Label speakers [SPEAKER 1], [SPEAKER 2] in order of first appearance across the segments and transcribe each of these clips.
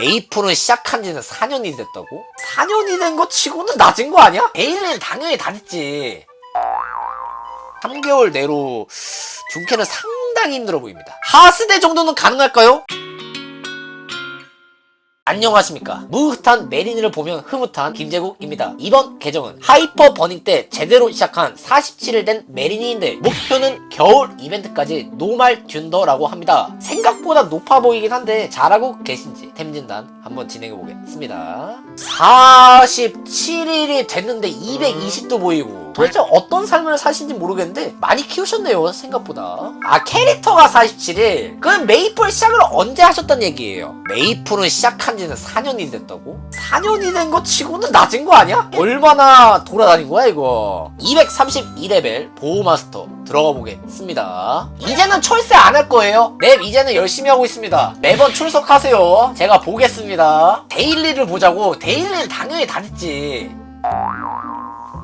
[SPEAKER 1] 메이플은 시작한 지는 4년이 됐다고? 4년이 된 거 치고는 낮은 거 아니야? 베일리는 당연히 다 됐지 3개월 내로 중캐는 상당히 힘들어 보입니다 하스대 정도는 가능할까요? 안녕하십니까. 무흐탄 메리니를 보면 흐뭇한 김재국입니다. 이번 계정은 하이퍼 버닝 때 제대로 시작한 47일 된 메리니인데 목표는 겨울 이벤트까지 노말 균더라고 합니다. 생각보다 높아 보이긴 한데 잘하고 계신지 템진단 한번 진행해 보겠습니다. 47일이 됐는데 220도 보이고 도대체 어떤 삶을 사신지 모르겠는데 많이 키우셨네요 생각보다. 아 캐릭터가 47일. 그럼 메이플 시작을 언제 하셨단 얘기예요? 메이플은 시작한 지는 4년이 됐다고? 4년이 된 거 치고는 낮은 거 아니야? 얼마나 돌아다닌 거야 이거? 232레벨 보호마스터 들어가 보겠습니다. 이제는 철새 안 할 거예요. 맵 이제는 열심히 하고 있습니다. 매번 출석하세요. 제가 보겠습니다. 데일리를 보자고. 데일리는 당연히 다 됐지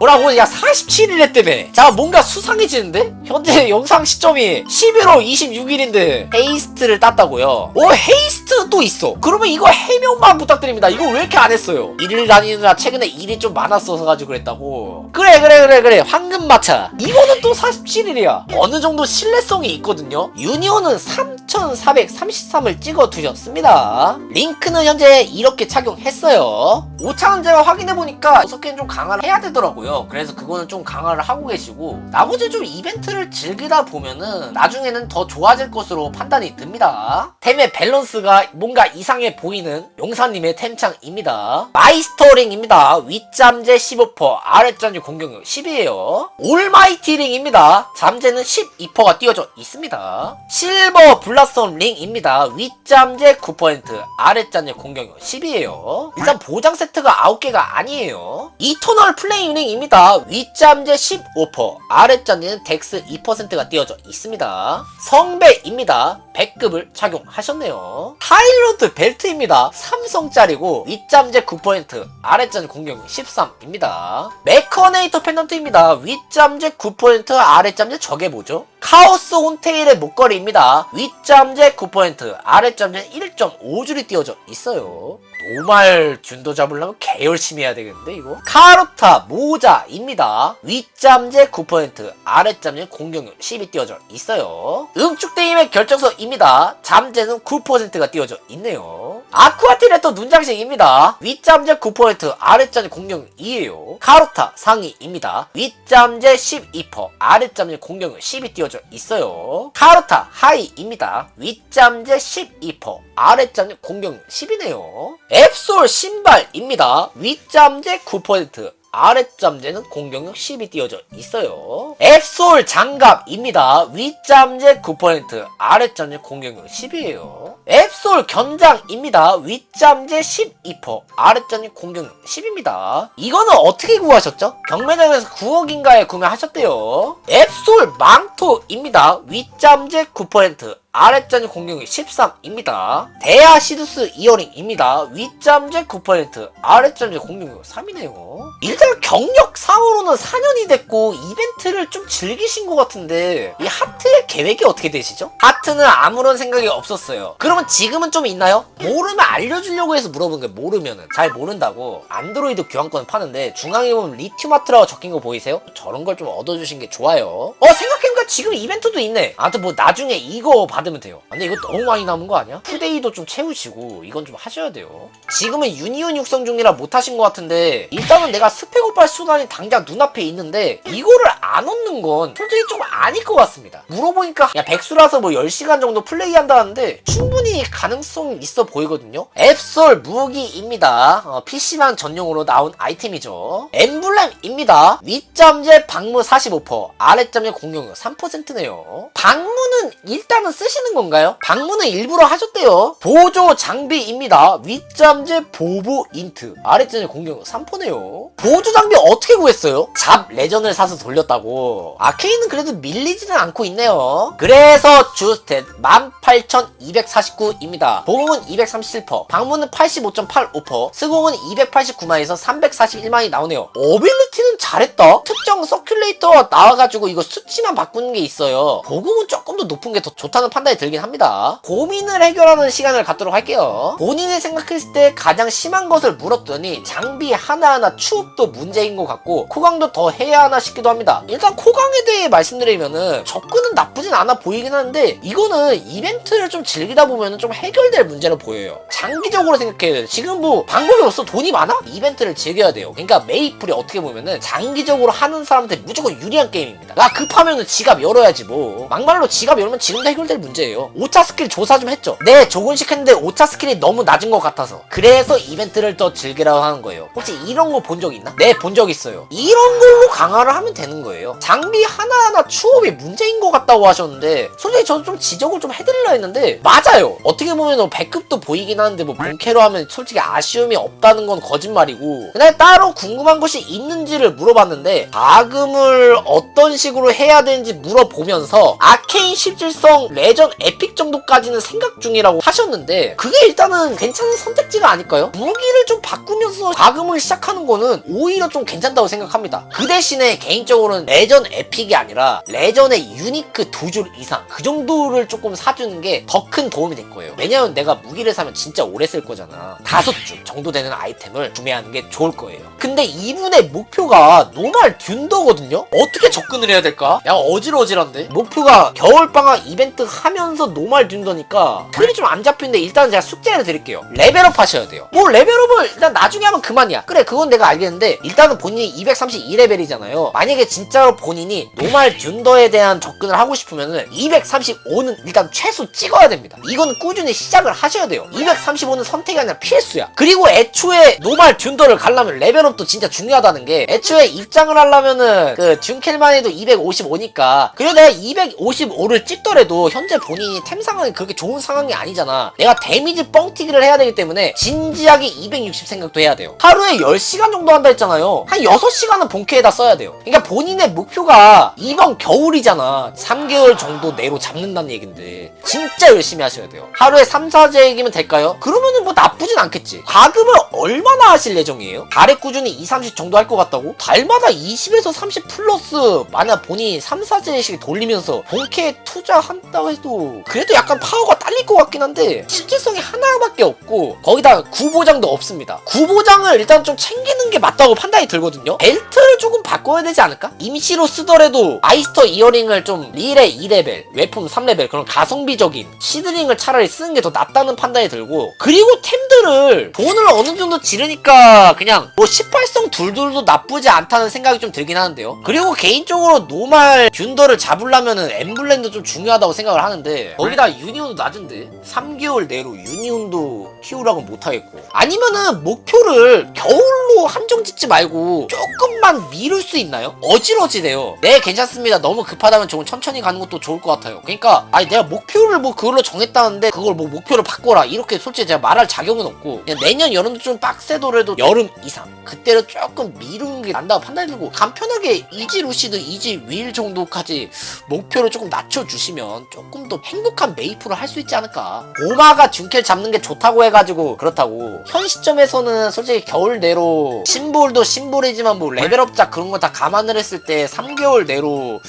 [SPEAKER 1] 뭐라고? 야 47일 했다며. 자 뭔가 수상해지는데? 현재 영상 시점이 11월 26일인데 헤이스트를 땄다고요? 오 헤이스트 또 있어. 그러면 이거 해명만 부탁드립니다. 이거 왜 이렇게 안 했어요? 일을 다니느라 최근에 일이 좀 많았어서 가지고 그랬다고. 그래 그래 그래 그래. 황금마차. 이거는 또 47일이야. 어느 정도 신뢰성이 있거든요? 유니온은 3433을 찍어 두셨습니다. 링크는 현재 이렇게 착용했어요. 5차는 제가 확인해보니까 6개는 좀 강화를 해야 되더라고요 그래서 그거는 좀 강화를 하고 계시고 나머지 좀 이벤트를 즐기다 보면은 나중에는 더 좋아질 것으로 판단이 듭니다. 템의 밸런스가 뭔가 이상해 보이는 용사님의 템창입니다. 마이스터링입니다. 윗잠재 15% 아랫잠재 공격력 10이에요. 올마이티링입니다. 잠재는 12%가 띄워져 있습니다. 실버 블라썸 링입니다. 윗잠재 9% 아랫잠재 공격력 10이에요. 일단 보장 세트가 9개가 아니에요. 이터널 플레임 링입니다 윗잠재 15% 아랫잠재는 덱스 2%가 띄워져 있습니다. 성배입니다. 100급을 착용하셨네요. 타일로드 벨트입니다. 삼성짜리고 윗잠재 9% 아랫잠재 공격력 13입니다. 메커네이터 펜던트입니다. 윗잠재 9% 아랫잠재 저게 뭐죠? 카오스 온테일의 목걸이입니다. 윗잠재 9% 아랫잠재 1.5줄이 띄워져 있어요 노말 균도 잡으려면 개 열심히 해야 되겠는데 이거? 카로타 모자입니다. 윗잠재 9% 아랫잠재 공격력 10이 띄워져 있어요. 응축대임의 결정서입니다. 잠재는 9%가 띄워져 있네요 아쿠아티레터 눈장식입니다. 윗잠재 9% 아랫잠재 공격력 2에요. 카로타 상의입니다. 윗잠재 12% 아랫잠재 공격력 10이 띄워져 있어요. 카로타 하이입니다. 윗잠재 12% 아랫잠재 공격력 10이네요. 앱솔 신발입니다. 윗잠재 9% 아랫잠재는 공격력 10이 띄워져 있어요. 앱솔 장갑입니다. 윗잠재 9%, 아랫잠재 공격력 10이에요. 앱솔 견장입니다. 윗잠재 12%, 아랫잠재 공격력 10입니다. 이거는 어떻게 구하셨죠? 경매장에서 9억인가에 구매하셨대요. 앱솔 망토입니다. 윗잠재 9%, 아랫잠재 공격력 13입니다. 데아 시두스 이어링입니다. 윗잠재 9%, 아랫잠재 공격력 3이네요. 일단 경력 상으로는 4년이 됐고 이벤트를 좀 즐기신 것 같은데 이 하트의 계획이 어떻게 되시죠? 하트는 아무런 생각이 없었어요. 그러면 지금은 좀 있나요? 모르면 알려주려고 해서 물어보는 거예요. 모르면은 잘 모른다고 안드로이드 교환권 파는데 중앙에 보면 리튬아트라고 적힌 거 보이세요? 저런 걸 좀 얻어주신 게 좋아요. 어 생각해보니까 지금 이벤트도 있네. 아무튼 뭐 나중에 이거 받으면 돼요. 아, 근데 이거 너무 많이 남은 거 아니야? 푸데이도 좀 채우시고 이건 좀 하셔야 돼요. 지금은 유니온 육성 중이라 못 하신 것 같은데 일단은 내가 스펙업할 수단이 당장 눈앞에 있는데 이거를 안 얻는 건 솔직히 좀 아닐 것 같습니다. 물어보니까 야 백수라서 뭐 10시간 정도 플레이한다는데 충분히 가능성 있어 보이거든요. 앱솔 무기입니다. 어, PC만 전용으로 나온 아이템이죠. 엠블렘입니다. 윗잠재 방무 45%, 아랫잠재 공격력 3%네요. 방무는 일단은 쓰 시는 건가요? 방무는 일부러 하셨대요. 보조 장비입니다. 윗잠재 보보 인트, 아랫잠재 공격력 3%네요. 보조 장비 어떻게 구했어요? 잡 레전을 사서 돌렸다고. 아케인은 그래도 밀리지는 않고 있네요. 그래서 주스탯 18,249입니다. 보공은 237%, 방문은 85.85%, 스공은 289만에서 341만이 나오네요. 어빌리티는 잘했다. 특정 서큘레이터 나와가지고 이거 수치만 바꾸는 게 있어요. 보공은 조금 더 높은 게 더 좋다는 판 판단이 들긴 합니다. 고민을 해결하는 시간을 갖도록 할게요. 본인이 생각했을 때 가장 심한 것을 물었더니 장비 하나하나 추업도 문제인 것 같고 코강도 더 해야 하나 싶기도 합니다. 일단 코강에 대해 말씀드리면은 접근은 나쁘진 않아 보이긴 하는데 이거는 이벤트를 좀 즐기다 보면은 좀 해결될 문제로 보여요. 장기적으로 생각해야 돼요. 지금 뭐 방법이 없어 돈이 많아? 이벤트를 즐겨야 돼요. 그러니까 메이플이 어떻게 보면은 장기적으로 하는 사람한테 무조건 유리한 게임입니다. 나 급하면은 지갑 열어야지 뭐. 막말로 지갑 열면 지금도 해결될 문제예요. 5차 스킬 조사 좀 했죠. 네, 조금씩 했는데 5차 스킬이 너무 낮은 것 같아서. 그래서 이벤트를 더 즐기라고 하는 거예요. 혹시 이런 거 본 적 있나? 네, 본 적 있어요. 이런 걸로 강화를 하면 되는 거예요. 장비 하나하나 추업이 문제인 것 같다고 하셨는데 솔직히 저도 좀 지적을 좀 해드리려 했는데 맞아요. 어떻게 보면 뭐 배급도 보이긴 하는데 뭐 본캐로 하면 솔직히 아쉬움이 없다는 건 거짓말이고 그냥 따로 궁금한 것이 있는지를 물어 봤는데 자금을 어떤 식으로 해야 되는지 물어보면서 아케인 17성 레전 에픽 정도까지는 생각 중이라고 하셨는데 그게 일단은 괜찮은 선택지가 아닐까요? 무기를 좀 바꾸면서 자금을 시작하는 거는 오히려 좀 괜찮다고 생각합니다. 그 대신에 개인적으로는 레전 에픽이 아니라 레전의 유니크 두 줄 이상 그 정도를 조금 사주는 게 더 큰 도움이 될 거예요. 왜냐면 내가 무기를 사면 진짜 오래 쓸 거잖아. 다섯 줄 정도 되는 아이템을 구매하는 게 좋을 거예요. 근데 이분의 목표가 노말 듄더거든요? 어떻게 접근을 해야 될까? 야 어질어질한데? 목표가 겨울방학 이벤트 하면서 노말 듄더니까 틀이 좀 안 잡히는데 일단 제가 숙제를 드릴게요. 레벨업 하셔야 돼요. 뭐 레벨업을 일단 나중에 하면 그만이야. 그래 그건 내가 알겠는데 일단은 본인이 232레벨이잖아요. 만약에 진짜로 본인이 노말 듄더에 대한 접근을 하고 싶으면은 235는 일단 최소 찍어야 됩니다. 이건 꾸준히 시작을 하셔야 돼요. 235는 선택이 아니라 필수야. 그리고 애초에 노말 듄더를 가려면 레벨업도 진짜 중요하다는 게 애초에 입장을 하려면은 그 듄켈만 해도 255니까 그리고 내가 255를 찍더라도 현재 본인이 템 상황이 그렇게 좋은 상황이 아니잖아. 내가 데미지 뻥튀기를 해야 되기 때문에 진지하게 260 생각도 해야 돼요. 하루에 10시간 정도 한다 했잖아요. 한 6시간은 본캐에다 써야 돼요. 그러니까 본인의 목표가 이번 겨울이잖아. 3개월 정도 내로 잡는다는 얘긴데 진짜 열심히 하셔야 돼요. 하루에 3, 4제이기면 될까요? 그러면은 뭐 나쁘진 않겠지. 과금을 얼마나 하실 예정이에요? 달에 꾸준히 2, 30 정도 할 것 같다고? 달마다 20에서 30 플러스 만약 본인이 3, 4제씩 돌리면서 본캐에 투자한다고 해도 그래도 약간 파워가 딸릴 것 같긴 한데 실질성이 하나밖에 없고 거기다 구보장도 없습니다. 구보장을 일단 좀 챙기는 게 맞다고 판단이 들거든요. 벨트를 조금 바꿔야 되지 않을까? 임시로 쓰더라도 아이스터 이어링을 좀 릴에 2레벨, 웨폰 3레벨 그런 가성비적인 시드링을 차라리 쓰는 게 더 낫다는 판단이 들고 그리고 템들을 돈을 어느 정도 지르니까 그냥 뭐 18성 둘둘도 나쁘지 않 다는 생각이 좀 들긴 하는데요. 그리고 개인적으로 노말 균더를 잡으려면은 엠블렘도 좀 중요하다고 생각을 하는데 거기다 유니온도 낮은데 3개월 내로 유니온도 키우라고 못하겠고 아니면은 목표를 겨울로 한정 짓지 말고 조금만 미룰 수 있나요? 어지러지네요. 네 괜찮습니다. 너무 급하다면 조금 천천히 가는 것도 좋을 것 같아요. 그러니까 아니 내가 목표를 뭐 그걸로 정했다는데 그걸 뭐 목표를 바꿔라 이렇게 솔직히 제가 말할 자격은 없고 그냥 내년 여름도 좀 빡세더라도 여름 이상 그때를 조금 미루는 게 난다고 판단이 들고 간편하게 이지 루시드 이지 윌 정도까지 목표를 조금 낮춰주시면 조금 더 행복한 메이플을 할 수 있지 않을까 오마가 준켈 잡는 게 좋다고 해가지고 그렇다고 현 시점에서는 솔직히 겨울 내로 심볼도 심볼이지만 뭐 레벨업작 그런 거 다 감안을 했을 때 3개월 내로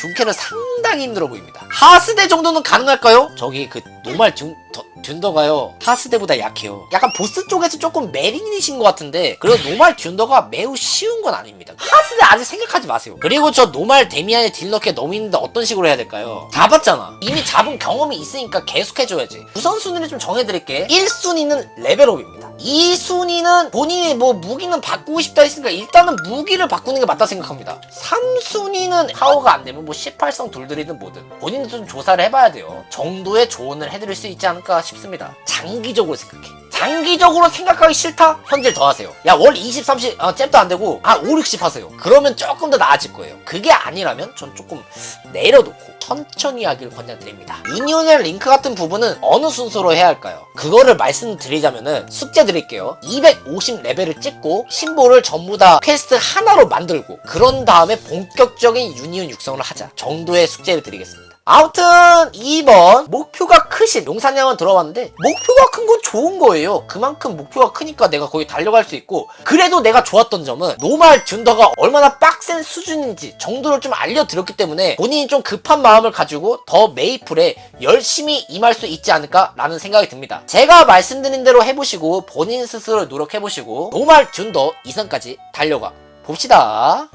[SPEAKER 1] 둔캐는 상당히 힘들어 보입니다. 하스대 정도는 가능할까요? 저기 그 노말 둔, 더, 둔더가요 하스대보다 약해요. 약간 보스 쪽에서 조금 메린이신 것 같은데 그리고 노말 둔더가 매우 쉬운 건 아닙니다. 하스대 아직 생각하지 마세요. 그리고 저 노말 데미안에 딜 넣기가 너무 힘든데 어떤 식으로 해야 될까요? 잡았잖아. 이미 잡은 경험이 있으니까 계속 해줘야지. 우선 순위를 좀 정해드릴게. 1순위는 레벨업입니다. 2순위는 본인이 뭐 무기는 바꾸고 싶다 했으니까 일단은 무기를 바꾸는 게 맞다 생각합니다. 3순위는 파워가 안 되면 뭐 18성 둘들이든 뭐든 본인도 좀 조사를 해봐야 돼요. 정도의 조언을 해드릴 수 있지 않을까 싶습니다. 장기적으로 생각해. 장기적으로 생각하기 싫다? 현질 더 하세요. 야, 월 20, 30, 어, 잽도 안 되고, 아, 5, 60 하세요. 그러면 조금 더 나아질 거예요. 그게 아니라면 전 조금 내려놓고 천천히 하길 권장드립니다. 유니온이랑 링크 같은 부분은 어느 순서로 해야 할까요? 그거를 말씀드리자면은 숙제 드릴게요. 250 레벨을 찍고 심볼을 전부 다 퀘스트 하나로 만들고 그런 다음에 본격적인 유니온 육성을 하자 정도의 숙제를 드리겠습니다. 아무튼 2번 목표가 크신 용사냥은 들어봤는데 목표가 큰 건 좋은 거예요 그만큼 목표가 크니까 내가 거기 달려갈 수 있고 그래도 내가 좋았던 점은 노말 준더가 얼마나 빡센 수준인지 정도를 좀 알려드렸기 때문에 본인이 좀 급한 마음을 가지고 더 메이플에 열심히 임할 수 있지 않을까 라는 생각이 듭니다 제가 말씀드린 대로 해보시고 본인 스스로 노력해보시고 노말 준 더 이선까지 달려가 봅시다